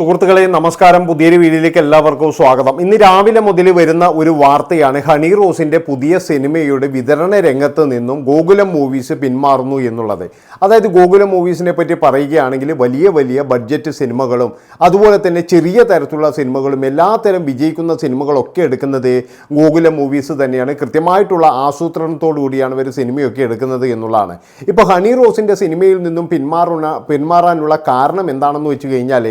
സുഹൃത്തുക്കളെ നമസ്കാരം. പുതിയൊരു വീഡിയോയിലേക്ക് എല്ലാവർക്കും സ്വാഗതം. ഇന്ന് രാവിലെ മുതൽ വരുന്ന ഒരു വാർത്തയാണ് ഹണി റോസിന്റെ പുതിയ സിനിമയുടെ വിതരണ രംഗത്ത് നിന്നും ഗോകുലം മൂവീസ് പിന്മാറുന്നു എന്നുള്ളത്. അതായത് ഗോകുലം മൂവീസിനെ പറ്റി പറയുകയാണെങ്കിൽ വലിയ വലിയ ബഡ്ജറ്റ് സിനിമകളും അതുപോലെ തന്നെ ചെറിയ തരത്തിലുള്ള സിനിമകളും എല്ലാത്തരം വിജയിക്കുന്ന സിനിമകളൊക്കെ എടുക്കുന്നത് ഗോകുലം മൂവീസ് തന്നെയാണ്. കൃത്യമായിട്ടുള്ള ആസൂത്രണത്തോടു കൂടിയാണ് ഇവർ സിനിമയൊക്കെ എടുക്കുന്നത് എന്നുള്ളതാണ്. ഇപ്പോൾ ഹണി റോസിന്റെ സിനിമയിൽ നിന്നും പിന്മാറുന്ന പിന്മാറാനുള്ള കാരണം എന്താണെന്ന് വെച്ച് കഴിഞ്ഞാൽ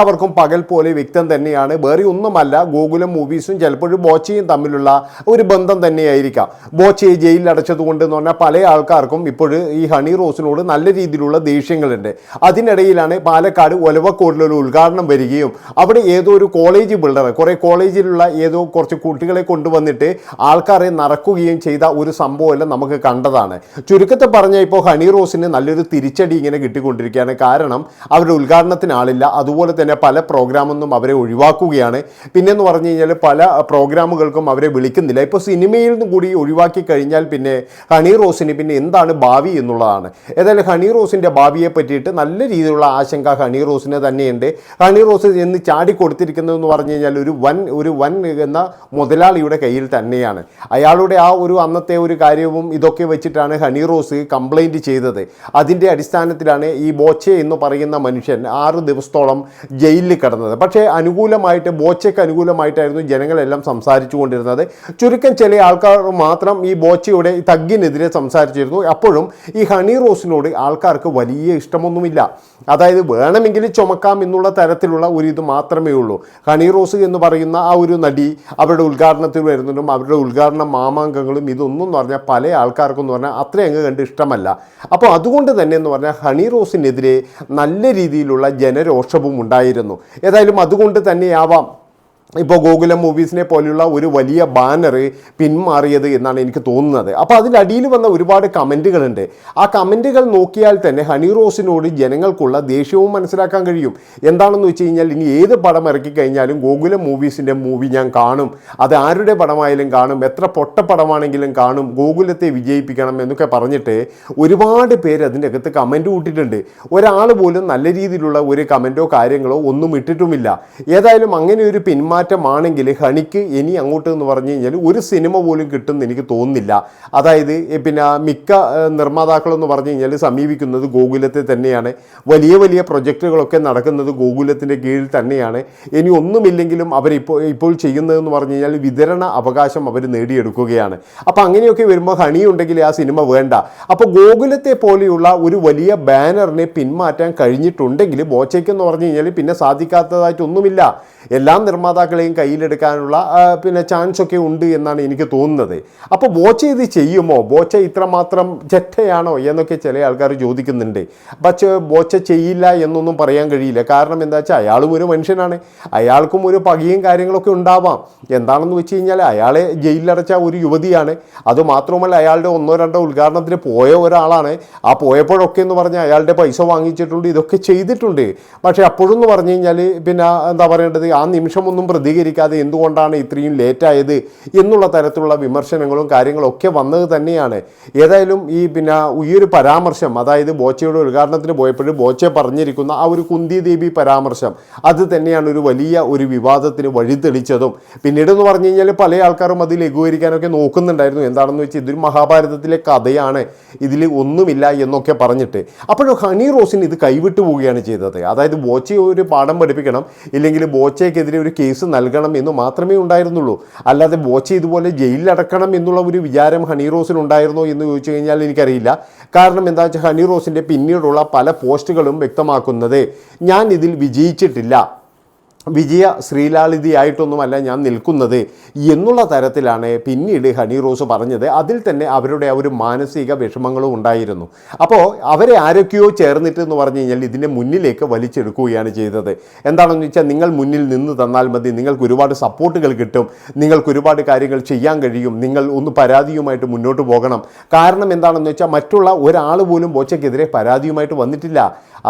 എല്ലാവർക്കും പകൽ പോലെ വ്യക്തം തന്നെയാണ്. വേറെ ഒന്നുമല്ല ഗോകുലം മൂവീസും ചിലപ്പോഴും ബോച്ചയും തമ്മിലുള്ള ഒരു ബന്ധം തന്നെയായിരിക്കാം. ബോച്ചയെ ജയിലിൽ അടച്ചതുകൊണ്ട് എന്ന് പറഞ്ഞാൽ പല ആൾക്കാർക്കും ഇപ്പോൾ ഈ ഹണി റോസിനോട് നല്ല രീതിയിലുള്ള ദേഷ്യങ്ങളുണ്ട്. അതിനിടയിലാണ് പാലക്കാട് ഒലവക്കോടിലൊരു ഉദ്ഘാടനം വരികയും അവിടെ ഏതോ ഒരു കോളേജ് ബിൽഡർ കുറേ കോളേജിലുള്ള ഏതോ കുറച്ച് കുട്ടികളെ കൊണ്ടുവന്നിട്ട് ആൾക്കാരെ നടക്കുകയും ചെയ്ത ഒരു സംഭവമെല്ലാം നമുക്ക് കണ്ടതാണ്. ചുരുക്കത്തെ പറഞ്ഞാൽ ഇപ്പോൾ ഹണി റോസിന് നല്ലൊരു തിരിച്ചടി ഇങ്ങനെ കിട്ടിക്കൊണ്ടിരിക്കുകയാണ്. കാരണം അവരുടെ ഉദ്ഘാടനത്തിന് ആളില്ല. അതുപോലെ തന്നെ പല പ്രോഗ്രാമൊന്നും അവരെ ഒഴിവാക്കുകയാണ്. പിന്നെന്ന് പറഞ്ഞു കഴിഞ്ഞാൽ പല പ്രോഗ്രാമുകൾക്കും അവരെ വിളിക്കുന്നില്ല. ഇപ്പോൾ സിനിമയിൽ നിന്നും കൂടി ഒഴിവാക്കി കഴിഞ്ഞാൽ പിന്നെ ഹണി റോസിന് പിന്നെ എന്താണ് ഭാവി എന്നുള്ളതാണ്. ഏതായാലും ഹണി റോസിന്റെ ഭാവിയെ പറ്റിയിട്ട് നല്ല രീതിയിലുള്ള ആശങ്ക ഹണി റോസിന് തന്നെയുണ്ട്. ഹണി റോസ് എന്ന് ചാടിക്കൊടുത്തിരിക്കുന്നതെന്ന് പറഞ്ഞു കഴിഞ്ഞാൽ ഒരു വൻ ഒരു വൻ എന്ന മുതലാളിയുടെ കയ്യിൽ തന്നെയാണ്. അയാളുടെ ആ ഒരു അന്നത്തെ ഒരു കാര്യവും ഇതൊക്കെ വെച്ചിട്ടാണ് ഹണി റോസ് കംപ്ലൈന്റ് ചെയ്തത്. അതിന്റെ അടിസ്ഥാനത്തിലാണ് ഈ ബോച്ചെ എന്ന് പറയുന്ന മനുഷ്യൻ ആറ് ദിവസത്തോളം ജയിലിൽ കിടന്നത്. പക്ഷേ അനുകൂലമായിട്ട് ബോച്ചയ്ക്ക് അനുകൂലമായിട്ടായിരുന്നു ജനങ്ങളെല്ലാം സംസാരിച്ചു കൊണ്ടിരുന്നത്. ചുരുക്കം ചില ആൾക്കാർ മാത്രം ഈ ബോച്ചയുടെ തഗ്ഗിനെതിരെ സംസാരിച്ചിരുന്നു. അപ്പോഴും ഈ ഹണി റോസിനോട് ആൾക്കാർക്ക് വലിയ ഇഷ്ടമൊന്നുമില്ല. അതായത് വേണമെങ്കിൽ ചുമക്കാം എന്നുള്ള തരത്തിലുള്ള ഒരു ഇത് മാത്രമേ ഉള്ളൂ. ഹണി റോസ് എന്ന് പറയുന്ന ആ ഒരു നടി അവരുടെ ഉദ്ഘാടനത്തിൽ വരുന്നതും അവരുടെ ഉദ്ഘാടന മാമാങ്കങ്ങളും ഇതൊന്നും എന്ന് പറഞ്ഞാൽ പല ആൾക്കാർക്കും എന്ന് പറഞ്ഞാൽ അത്രയങ്ങ് കണ്ട് ഇഷ്ടമല്ല. അപ്പോൾ അതുകൊണ്ട് തന്നെ എന്ന് പറഞ്ഞാൽ ഹണി റോസിനെതിരെ നല്ല രീതിയിലുള്ള ജനരോഷവും ഉണ്ടായിരുന്നു. ഏതായാലും അതുകൊണ്ട് തന്നെയാവാം ഇപ്പോൾ ഗോകുലം മൂവീസിനെ പോലെയുള്ള ഒരു വലിയ ബാനർ പിന്മാറിയത് എന്നാണ് എനിക്ക് തോന്നുന്നത്. അപ്പോൾ അതിന്റെ അടിയിൽ വന്ന ഒരുപാട് കമന്റുകളുണ്ട് ആ കമന്റുകൾ നോക്കിയാൽ തന്നെ ഹണി റോസിനോട് ജനങ്ങൾക്കുള്ള ദേഷ്യവും മനസ്സിലാക്കാൻ കഴിയും. എന്താണെന്ന് വെച്ച് കഴിഞ്ഞാൽ ഇനി ഏത് പടം ഇറക്കി കഴിഞ്ഞാലും ഗോകുലം മൂവീസിന്റെ മൂവി ഞാൻ കാണും. അത് ആരുടെ പടമായാലും കാണും. എത്ര പൊട്ട പടമാണെങ്കിലും കാണും. ഗോകുലത്തെ വിജയിപ്പിക്കണം എന്നൊക്കെ പറഞ്ഞിട്ട് ഒരുപാട് പേര് അതിന്റെ അകത്ത് കമന്റ് കൂട്ടിയിട്ടുണ്ട്. ഒരാൾ പോലും നല്ല രീതിയിലുള്ള ഒരു കമന്റോ കാര്യങ്ങളോ ഒന്നും ഇട്ടിട്ടുമില്ല. ഏതായാലും അങ്ങനെ ഒരു പിന്മാറ്റമാണെങ്കിൽ ഹണിക്ക് ഇനി അങ്ങോട്ട് എന്ന് പറഞ്ഞു കഴിഞ്ഞാൽ ഒരു സിനിമ പോലും കിട്ടുമെന്ന് എനിക്ക് തോന്നുന്നില്ല. അതായത് പിന്നെ മിക്ക നിർമ്മാതാക്കളെന്ന് പറഞ്ഞു കഴിഞ്ഞാൽ സമീപിക്കുന്നത് ഗോകുലത്തെ തന്നെയാണ്. വലിയ വലിയ പ്രൊജക്റ്റുകളൊക്കെ നടക്കുന്നത് ഗോകുലത്തിന്റെ കീഴിൽ തന്നെയാണ്. ഇനി ഒന്നുമില്ലെങ്കിലും അവരിപ്പോൾ ഇപ്പോൾ ചെയ്യുന്നതെന്ന് പറഞ്ഞു കഴിഞ്ഞാൽ വിതരണ അവകാശം അവർ നേടിയെടുക്കുകയാണ്. അപ്പോൾ അങ്ങനെയൊക്കെ വരുമ്പോൾ ഹണി ഉണ്ടെങ്കിൽ ആ സിനിമ വേണ്ട. അപ്പോൾ ഗോകുലത്തെ പോലെയുള്ള ഒരു വലിയ ബാനറിനെ പിന്മാറ്റാൻ കഴിഞ്ഞിട്ടുണ്ടെങ്കിൽ ബോച്ചയ്ക്കെന്ന് പറഞ്ഞു കഴിഞ്ഞാൽ പിന്നെ സാധിക്കാത്തതായിട്ടൊന്നുമില്ല. എല്ലാ നിർമ്മാതാക്കളെയും കയ്യിലെടുക്കാനുള്ള പിന്നെ ചാൻസ് ഒക്കെ ഉണ്ട് എന്നാണ് എനിക്ക് തോന്നുന്നത്. അപ്പോൾ ബോച്ച ഇത് ചെയ്യുമോ? ബോച്ച ഇത്രമാത്രം ചെറ്റയാണോ എന്നൊക്കെ ചില ആൾക്കാർ ചോദിക്കുന്നുണ്ട്. പക്ഷേ ബോച്ച ചെയ്യില്ല എന്നൊന്നും പറയാൻ കഴിയില്ല. കാരണം എന്താ വെച്ചാൽ അയാളും ഒരു മനുഷ്യനാണ്. അയാൾക്കും ഒരു പകയും കാര്യങ്ങളൊക്കെ ഉണ്ടാവാം. എന്താണെന്ന് വെച്ച് കഴിഞ്ഞാൽ അയാളെ ജയിലിലടച്ച ഒരു യുവതിയാണ്. അതുമാത്രമല്ല അയാളുടെ ഒന്നോ രണ്ടോ ഉദ്ഘാടനത്തിന് പോയ ഒരാളാണ്. ആ പോയപ്പോഴൊക്കെ എന്ന് പറഞ്ഞാൽ അയാളുടെ പൈസ വാങ്ങിച്ചിട്ടുണ്ട് ഇതൊക്കെ ചെയ്തിട്ടുണ്ട്. പക്ഷേ അപ്പോഴെന്ന് പറഞ്ഞു കഴിഞ്ഞാൽ പിന്നെ എന്താ പറയേണ്ടത്? ആ നിമിഷമൊന്നും പ്രതികരിക്കാതെ എന്തുകൊണ്ടാണ് ഇത്രയും ലേറ്റായത് എന്നുള്ള തരത്തിലുള്ള വിമർശനങ്ങളും കാര്യങ്ങളും ഒക്കെ വന്നത് തന്നെയാണ്. ഏതായാലും ഈ പിന്നെ ഈ ഒരു പരാമർശം അതായത് ബോച്ചയുടെ ഉദ്ഘാടനത്തിന് പോയപ്പോഴും ബോച്ച പറഞ്ഞിരിക്കുന്ന ആ ഒരു കുന്തി ദേവി പരാമർശം അത് തന്നെയാണ് ഒരു വലിയ ഒരു വിവാദത്തിന് വഴിതെളിച്ചതും. പിന്നീട് എന്ന് പറഞ്ഞു കഴിഞ്ഞാൽ പല ആൾക്കാരും അത് ലഘൂകരിക്കാനൊക്കെ നോക്കുന്നുണ്ടായിരുന്നു. എന്താണെന്ന് വെച്ചാൽ ഇതൊരു മഹാഭാരതത്തിലെ കഥയാണ് ഇതിൽ ഒന്നുമില്ല എന്നൊക്കെ പറഞ്ഞിട്ട്. അപ്പോഴും ഹണി റോസിന് ഇത് കൈവിട്ടു പോവുകയാണ് ചെയ്തത്. അതായത് ബോച്ചയെ ഒരു പാഠം പഠിപ്പിക്കണം ഇല്ലെങ്കിൽ ബോച്ചയ്ക്കെതിരെ ഒരു കേസ് നൽകണം എന്ന് മാത്രമേ ഉണ്ടായിരുന്നുള്ളൂ. അല്ലാതെ ബോച്ച ഇതുപോലെ ജയിലിലടക്കണം എന്നുള്ള ഒരു വിചാരം ഹണി റോസിന് ഉണ്ടായിരുന്നോ എന്ന് ചോദിച്ചു കഴിഞ്ഞാൽ എനിക്കറിയില്ല. കാരണം എന്താ വെച്ചാൽ ഹണി റോസിന്റെ പിന്നീടുള്ള പല പോസ്റ്റുകളും വ്യക്തമാക്കുന്നത് ഞാൻ ഇതിൽ വിജയിച്ചിട്ടില്ല. വിജയ ശ്രീലാളിതിയായിട്ടൊന്നുമല്ല ഞാൻ നിൽക്കുന്നത് എന്നുള്ള തരത്തിലാണ് പിന്നീട് ഹണി റോസ് പറഞ്ഞത്. അതിൽ തന്നെ അവരുടെ ആ ഒരു മാനസിക വിഷമങ്ങളും ഉണ്ടായിരുന്നു. അപ്പോൾ അവരെ ആരൊക്കെയോ ചേർന്നിട്ട് എന്ന് പറഞ്ഞു കഴിഞ്ഞാൽ ഇതിനെ മുന്നിലേക്ക് വലിച്ചെടുക്കുകയാണ് ചെയ്തത്. എന്താണെന്ന് വെച്ചാൽ നിങ്ങൾ മുന്നിൽ നിന്ന് തന്നാൽ മതി. നിങ്ങൾക്ക് ഒരുപാട് സപ്പോർട്ടുകൾ കിട്ടും. നിങ്ങൾക്ക് ഒരുപാട് കാര്യങ്ങൾ ചെയ്യാൻ കഴിയും. നിങ്ങൾ ഒന്ന് പരാതിയുമായിട്ട് മുന്നോട്ട് പോകണം. കാരണം എന്താണെന്ന് വെച്ചാൽ മറ്റുള്ള ഒരാൾ പോലും ബോച്ചയ്ക്കെതിരെ പരാതിയുമായിട്ട് വന്നിട്ടില്ല.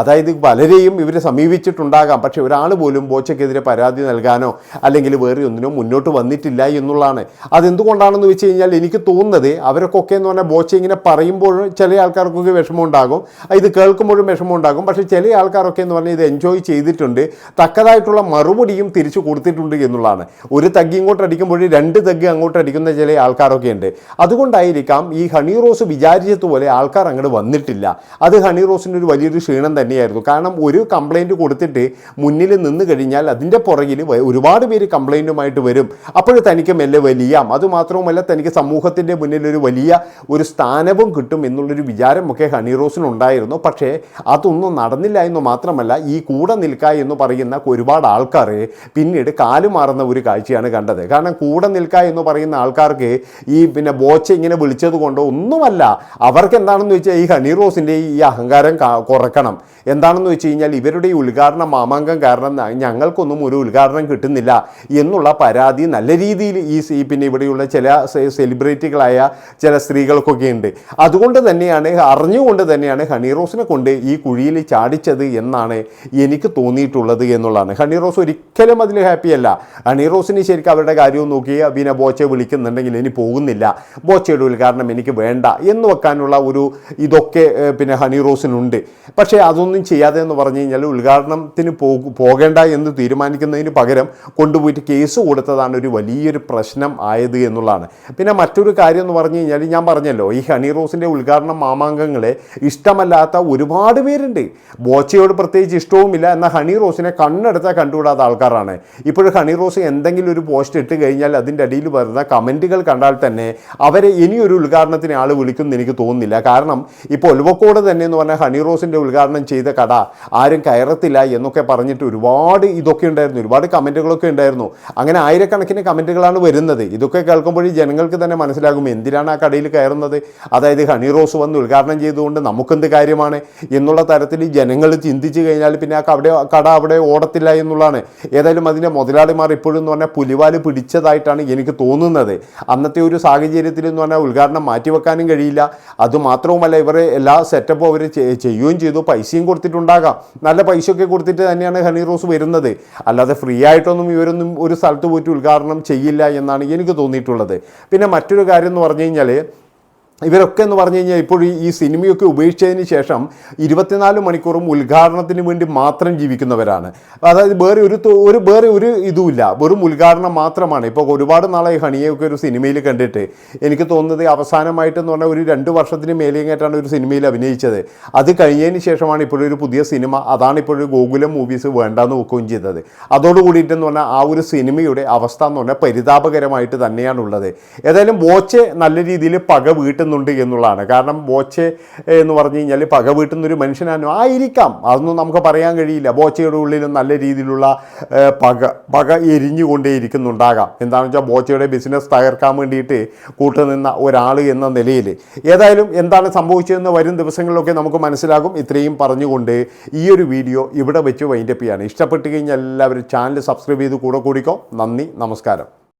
അതായത് പലരെയും ഇവരെ സമീപിച്ചിട്ടുണ്ടാകാം. പക്ഷെ ഒരാൾ പോലും ബോച്ചയ്ക്കെതിരെ പരാതി നൽകാനോ അല്ലെങ്കിൽ വേറെ ഒന്നിനോ മുന്നോട്ട് വന്നിട്ടില്ല എന്നുള്ളതാണ്. അതെന്തുകൊണ്ടാണെന്ന് വെച്ച് കഴിഞ്ഞാൽ എനിക്ക് തോന്നുന്നത് അവരൊക്കെ എന്ന് പറഞ്ഞാൽ ബോച്ച ഇങ്ങനെ പറയുമ്പോൾ ചില ആൾക്കാർക്കൊക്കെ വിഷമം ഉണ്ടാകും ഇത് കേൾക്കുമ്പോഴും വിഷമം ഉണ്ടാകും പക്ഷേ ചില ആൾക്കാരൊക്കെ എന്ന് പറഞ്ഞാൽ ഇത് എൻജോയ് ചെയ്തിട്ടുണ്ട്. തക്കതായിട്ടുള്ള മറുപടിയും തിരിച്ചു കൊടുത്തിട്ടുണ്ട് എന്നുള്ളതാണ്. ഒരു തഗ്ഗി ഇങ്ങോട്ട് അടിക്കുമ്പോൾ രണ്ട് തഗ്ഗ് അങ്ങോട്ട് അടിക്കുന്ന ചില ആൾക്കാരൊക്കെ ഉണ്ട്. അതുകൊണ്ടായിരിക്കാം ഈ ഹണി റോസ് വിചാരിച്ചതുപോലെ ആൾക്കാർ അങ്ങോട്ട് വന്നിട്ടില്ല. അത് ഹണി റോസിന്റെ ഒരു വലിയൊരു ക്ഷീണം തന്നെയായിരുന്നു. കാരണം ഒരു കംപ്ലൈന്റ് കൊടുത്തിട്ട് മുന്നിൽ നിന്ന് കഴിഞ്ഞാൽ അതിന്റെ പുറകിൽ ഒരുപാട് പേര് കംപ്ലൈന്റുമായിട്ട് വരും. അപ്പോൾ തനിക്ക് മെല്ലെ വലിയാം അതുമാത്രവുമല്ല തനിക്ക് സമൂഹത്തിന്റെ മുന്നിൽ ഒരു വലിയ ഒരു സ്ഥാനവും കിട്ടും എന്നുള്ളൊരു വിചാരമൊക്കെ ഹണി റോസിനുണ്ടായിരുന്നു പക്ഷേ അതൊന്നും നടന്നില്ല എന്ന് മാത്രമല്ല ഈ കൂടെ നിൽക്കുക എന്ന് പറയുന്ന ഒരുപാട് ആൾക്കാർ പിന്നീട് കാലുമാറുന്ന ഒരു കാഴ്ചയാണ് കണ്ടത്. കാരണം കൂടെ നിൽക്കുക എന്ന് പറയുന്ന ആൾക്കാർക്ക് ഈ പിന്നെ ബോച്ച ഇങ്ങനെ വിളിച്ചത് കൊണ്ടോ ഒന്നുമല്ല. അവർക്ക് എന്താണെന്ന് വെച്ചാൽ ഈ ഹണി റോസിന്റെ ഈ അഹങ്കാരം കുറക്കണം. എന്താണെന്ന് വെച്ച് കഴിഞ്ഞാൽ ഇവരുടെ ഈ ഉദ്ഘാടന മാമാങ്കം കാരണം ന- ഞങ്ങൾക്കൊന്നും ഒരു ഉദ്ഘാടനം കിട്ടുന്നില്ല എന്നുള്ള പരാതി നല്ല രീതിയിൽ ഈ സി- പിന്നെ ഇവിടെയുള്ള ചില സെലിബ്രിറ്റികളായ ചില സ്ത്രീകൾക്കൊക്കെ ഉണ്ട്. അതുകൊണ്ട് തന്നെയാണ് അറിഞ്ഞുകൊണ്ട് തന്നെയാണ് ഹണി റോസിനെ കൊണ്ട് ഈ കുഴിയിൽ ചാടിച്ചത് എന്നാണ് എനിക്ക് തോന്നിയിട്ടുള്ളത് എന്നുള്ളതാണ്. ഹണി റോസ് ഒരിക്കലും അതിൽ ഹാപ്പിയല്ല ഹണി റോസിന് ശരിക്കും അവരുടെ കാര്യവും നോക്കി പിന്നെ ബോച്ചയെ വിളിക്കുന്നുണ്ടെങ്കിൽ ഇനി പോകുന്നില്ല. ബോച്ചയുടെ ഉദ്ഘാടനം എനിക്ക് വേണ്ട എന്ന് വെക്കാനുള്ള ഒരു ഇതൊക്കെ പിന്നെ ഹണി റോസിനുണ്ട്. പക്ഷേ അതൊന്നും ചെയ്യാതെ എന്ന് പറഞ്ഞു കഴിഞ്ഞാൽ ഉദ്ഘാടനത്തിന് പോകു പോകേണ്ട എന്ന് തീരുമാനിക്കുന്നതിന് പകരം കൊണ്ടുപോയിട്ട് കേസ് കൊടുത്തതാണ് ഒരു വലിയൊരു പ്രശ്നം ആയത് എന്നുള്ളതാണ്. പിന്നെ മറ്റൊരു കാര്യം എന്ന് പറഞ്ഞു കഴിഞ്ഞാൽ ഞാൻ പറഞ്ഞല്ലോ ഈ ഹണി റോസിന്റെ ഉദ്ഘാടന മാമാങ്കങ്ങളെ ഇഷ്ടമല്ലാത്ത ഒരുപാട് പേരുണ്ട്. ബോച്ചയോട് പ്രത്യേകിച്ച് ഇഷ്ടവുമില്ല എന്നാൽ ഹണി റോസിനെ കണ്ണെടുത്താൽ കണ്ടുകൂടാത്ത ആൾക്കാരാണ്. ഇപ്പോഴും ഹണി റോസ് എന്തെങ്കിലും ഒരു പോസ്റ്റ് ഇട്ട് കഴിഞ്ഞാൽ അതിന്റെ അടിയിൽ വരുന്ന കമന്റുകൾ കണ്ടാൽ തന്നെ അവരെ ഇനിയൊരു ഉദ്ഘാടനത്തിന് ആൾ വിളിക്കുമെന്ന് എനിക്ക് തോന്നുന്നില്ല. കാരണം ഇപ്പോൾ ഒലുവക്കോട് തന്നെ എന്ന് പറഞ്ഞാൽ ഹണി റോസിന്റെ ഉദ്ഘാടനം ചെയ്ത കട ആരും കയറത്തില്ല എന്നൊക്കെ പറഞ്ഞിട്ട് ഒരുപാട് ഇതൊക്കെ ഉണ്ടായിരുന്നു. ഒരുപാട് കമന്റുകളൊക്കെ ഉണ്ടായിരുന്നു. അങ്ങനെ ആയിരക്കണക്കിന് കമന്റുകളാണ് വരുന്നത്. ഇതൊക്കെ കേൾക്കുമ്പോൾ ജനങ്ങൾക്ക് തന്നെ മനസ്സിലാകും എന്തിനാണ് ആ കടയിൽ കയറുന്നത്? അതായത് ഹണി റോസ് വന്ന് ഉദ്ഘാടനം ചെയ്തുകൊണ്ട് നമുക്കെന്ത് കാര്യമാണ് എന്നുള്ള തരത്തിൽ ജനങ്ങൾ ചിന്തിച്ചു കഴിഞ്ഞാൽ പിന്നെ ആ അവിടെ കട അവിടെ ഓടത്തില്ല എന്നുള്ളതാണ്. ഏതായാലും അതിന്റെ മുതലാളിമാർ ഇപ്പോഴും എന്ന് പറഞ്ഞാൽ പുലിവാൽ പിടിച്ചതായിട്ടാണ് എനിക്ക് തോന്നുന്നത്. അന്നത്തെ ഒരു സാഹചര്യത്തിൽ എന്ന് പറഞ്ഞാൽ ഉദ്ഘാടനം മാറ്റിവെക്കാനും കഴിയില്ല. അതുമാത്രവുമല്ല ഇവർ എല്ലാ സെറ്റപ്പും അവർ ചെയ്യുകയും ചെയ്തു. പൈസയും കൊടുത്തിട്ടുണ്ടാകാം. നല്ല പൈസയൊക്കെ കൊടുത്തിട്ട് തന്നെയാണ് ഹണി റോസ് വരുന്നത്. അല്ലാതെ ഫ്രീ ആയിട്ടൊന്നും ഇവരൊന്നും ഒരു സ്ഥലത്ത് പോയിട്ട് ഉദ്ഘാടനം ചെയ്യില്ല എന്നാണ് എനിക്ക് തോന്നിയിട്ടുള്ളത്. പിന്നെ മറ്റൊരു കാര്യം എന്ന് പറഞ്ഞു കഴിഞ്ഞാൽ ഇവരൊക്കെ എന്ന് പറഞ്ഞു കഴിഞ്ഞാൽ ഇപ്പോൾ ഈ- സിനിമയൊക്കെ ഉപേക്ഷിച്ചതിന് ശേഷം ഇരുപത്തിനാല് മണിക്കൂറും ഉദ്ഘാടനത്തിന് വേണ്ടി മാത്രം ജീവിക്കുന്നവരാണ്. അതായത് വേറെ ഒരു ഒരു വേറെ ഒരു ഇതുമില്ല. വെറും ഉദ്ഘാടനം മാത്രമാണ്. ഇപ്പോൾ ഒരുപാട് നാളായി ഹണിയൊക്കെ ഒരു സിനിമയിൽ കണ്ടിട്ട് എനിക്ക് തോന്നുന്നത് അവസാനമായിട്ടെന്ന് പറഞ്ഞാൽ ഒരു രണ്ട് വർഷത്തിന് മേലെങ്ങായിട്ടാണ് ഒരു സിനിമയിൽ അഭിനയിച്ചത്. അത് കഴിഞ്ഞതിന് ശേഷമാണ് ഇപ്പോഴൊരു പുതിയ സിനിമ അതാണ് ഇപ്പോഴൊരു ഗോകുലം മൂവീസ് വേണ്ടാന്ന് നോക്കുകയും ചെയ്തത്. അതോടുകൂടിയിട്ടെന്ന് പറഞ്ഞാൽ ആ ഒരു സിനിമയുടെ അവസ്ഥ എന്ന് പറഞ്ഞാൽ പരിതാപകരമായിട്ട് തന്നെയാണുള്ളത് ഏതായാലും വോച്ച് നല്ല രീതിയിൽ പക വീട്ടുന്നുണ്ട് എന്നുള്ളതാണ്. കാരണം ബോച്ചെ എന്ന് പറഞ്ഞു കഴിഞ്ഞാൽ പക വീട്ടുന്ന ഒരു മനുഷ്യനാണ്. ആയിരിക്കാം. അതൊന്നും നമുക്ക് പറയാൻ കഴിയില്ല. ബോച്ചയുടെ ഉള്ളിലും നല്ല രീതിയിലുള്ള പക പക എരിഞ്ഞുകൊണ്ടേയിരിക്കുന്നുണ്ടാകാം എന്താണെന്ന് വെച്ചാൽ ബോച്ചയുടെ ബിസിനസ് തകർക്കാൻ വേണ്ടിയിട്ട് കൂട്ടുനിന്ന ഒരാൾ എന്ന നിലയിൽ ഏതായാലും എന്താണ് സംഭവിച്ചതെന്ന് വരും ദിവസങ്ങളിലൊക്കെ നമുക്ക് മനസ്സിലാകും. ഇത്രയും പറഞ്ഞുകൊണ്ട് ഈ ഒരു വീഡിയോ ഇവിടെ വെച്ച് വൈൻഡപ്പ് ചെയ്യാണ്. ഇഷ്ടപ്പെട്ട് കഴിഞ്ഞാൽ എല്ലാവരും ചാനൽ സബ്സ്ക്രൈബ് ചെയ്ത് കൂടെ കൂടിക്കോ. നന്ദി നമസ്കാരം.